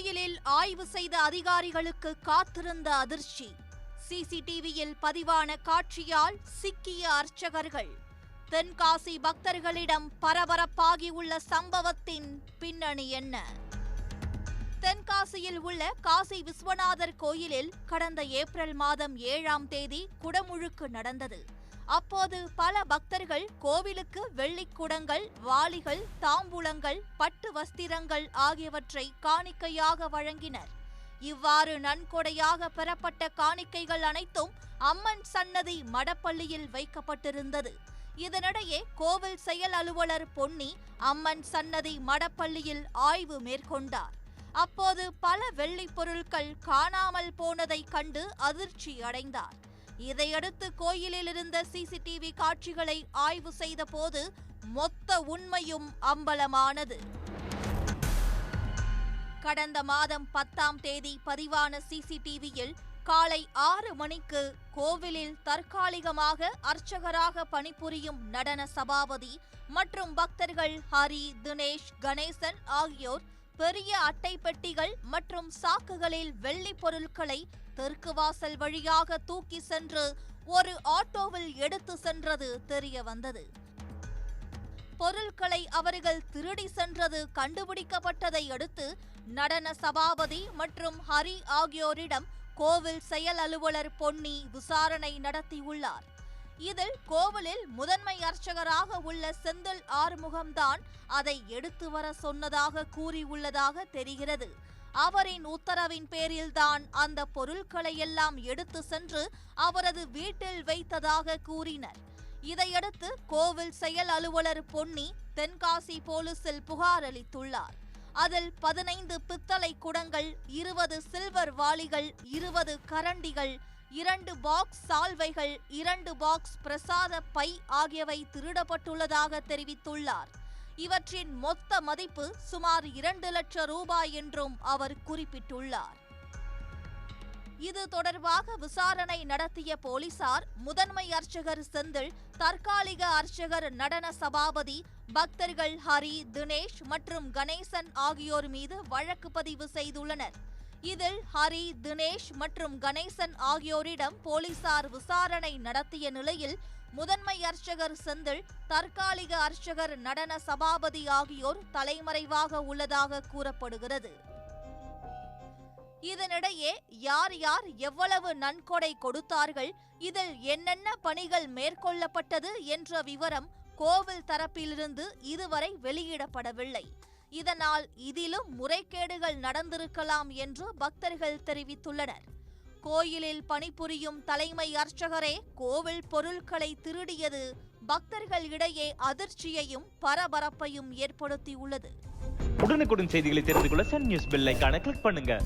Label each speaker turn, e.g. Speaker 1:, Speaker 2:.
Speaker 1: கோயிலில் ஆய்வு செய்த அதிகாரிகளுக்கு காத்திருந்த அதிர்ச்சி. சிசிடிவியில் பதிவான காட்சியால் சிக்கிய அர்ச்சகர்கள். தென்காசி பக்தர்களிடம் பரபரப்பாகியுள்ள சம்பவத்தின் பின்னணி என்ன? தென்காசியில் உள்ள காசி விஸ்வநாதர் கோயிலில் கடந்த ஏப்ரல் மாதம் ஏழாம் தேதி குடமுழுக்கு நடந்தது. அப்போது பல பக்தர்கள் கோவிலுக்கு வெள்ளிக்குடங்கள் வாளிகள் தாம்பூலங்கள் பட்டு வஸ்திரங்கள் ஆகியவற்றை காணிக்கையாக வழங்கினர். இவ்வாறு நன்கொடையாக பெறப்பட்ட காணிக்கைகள் அனைத்தும் அம்மன் சன்னதி மடப்பள்ளியில் வைக்கப்பட்டிருந்தது. இதனிடையே கோவில் செயல் அலுவலர் பொன்னி அம்மன் சன்னதி மடப்பள்ளியில் ஆய்வு மேற்கொண்டார். அப்போது பல வெள்ளிப் பொருட்கள் காணாமல் போனதைக் கண்டு அதிர்ச்சி அடைந்தார் இதையடுத்து கோயிலில் இருந்த சிசிடிவி காட்சிகளை ஆய்வு செய்த போது மொத்த உண்மையும் அம்பலமானது. கடந்த மாதம் பத்தாம் தேதி பதிவான சிசிடிவியில் காலை ஆறு மணிக்கு கோவிலில் தற்காலிகமாக அர்ச்சகராக பணிபுரியும் நடன சபாபதி மற்றும் பக்தர்கள் ஹரி தினேஷ் கணேசன் ஆகியோர் பெரிய அட்டை பெட்டிகள் மற்றும் சாக்குகளில் வெள்ளி பொருட்களை தெற்கு வாசல் வழியாக தூக்கி சென்று ஒரு ஆட்டோவில் எடுத்து சென்றது தெரிய வந்தது பொருட்களை அவர்கள் திருடி சென்றது கண்டுபிடிக்கப்பட்டதை அடுத்து நடன சபாபதி மற்றும் ஹரி ஆகியோரிடம் கோவில் செயல் அலுவலர் பொன்னி விசாரணை நடத்தியுள்ளார். இதில் கோவிலில் முதன்மை அர்ச்சகராக உள்ள செந்தில் ஆறுமுகம்தான் அதை எடுத்து வர சொன்னதாக கூறியுள்ளதாக தெரிகிறது. அவரின் உத்தரவின் பேரில்தான் அந்த பொருட்களை எல்லாம் எடுத்து சென்று அவரது வீட்டில் வைத்ததாக கூறினர். இதையடுத்து கோவில் செயல் அலுவலர் பொன்னி தென்காசி போலீசில் புகார் அளித்துள்ளார். அதில் பதினைந்து பித்தளை குடங்கள் இருபது சில்வர் வாளிகள் இருபது கரண்டிகள் இரண்டு பாக்ஸ் சால்வைகள் இரண்டு பாக்ஸ் பிரசாத பை ஆகியவை திருடப்பட்டுள்ளதாக தெரிவித்துள்ளார். இவற்றின் மொத்த மதிப்பு சுமார் இரண்டு லட்சம் ரூபாய் என்றும் அவர் குறிப்பிட்டுள்ளார். இது தொடர்பாக விசாரணை நடத்திய போலீசார் முதன்மை அர்ச்சகர் செந்தில் தற்காலிக அர்ச்சகர் நடன சபாபதி பக்தர்கள் ஹரி தினேஷ் மற்றும் கணேசன் ஆகியோர் மீது வழக்கு பதிவு செய்துள்ளனர். இதில் ஹரி தினேஷ் மற்றும் கணேசன் ஆகியோரிடம் போலீசார் விசாரணை நடத்திய நிலையில் முதன்மை அர்ச்சகர் செந்தில் தற்காலிக அர்ச்சகர் நடன சபாபதி ஆகியோர் தலைமறைவாக உள்ளதாக கூறப்படுகிறது. இதனிடையே யார் யார் எவ்வளவு நன்கொடை கொடுத்தார்கள் இதில் என்னென்ன பணிகள் மேற்கொள்ளப்பட்டது என்ற விவரம் கோவில் தரப்பிலிருந்து இதுவரை வெளியிடப்படவில்லை. இதனால் இதிலும் முறைகேடுகள் நடந்திருக்கலாம் என்று பக்தர்கள் தெரிவித்துள்ளனர். கோயிலில் பணிபுரியும் தலைமை அர்ச்சகரே கோவில் பொருட்களை திருடியது பக்தர்கள் இடையே அதிர்ச்சியையும் பரபரப்பையும் ஏற்படுத்தியுள்ளது.
Speaker 2: உடனுக்குடன் செய்திகளை தெரிந்து கொள்ள சன் நியூஸ் பெல் கிளிக் பண்ணுங்க.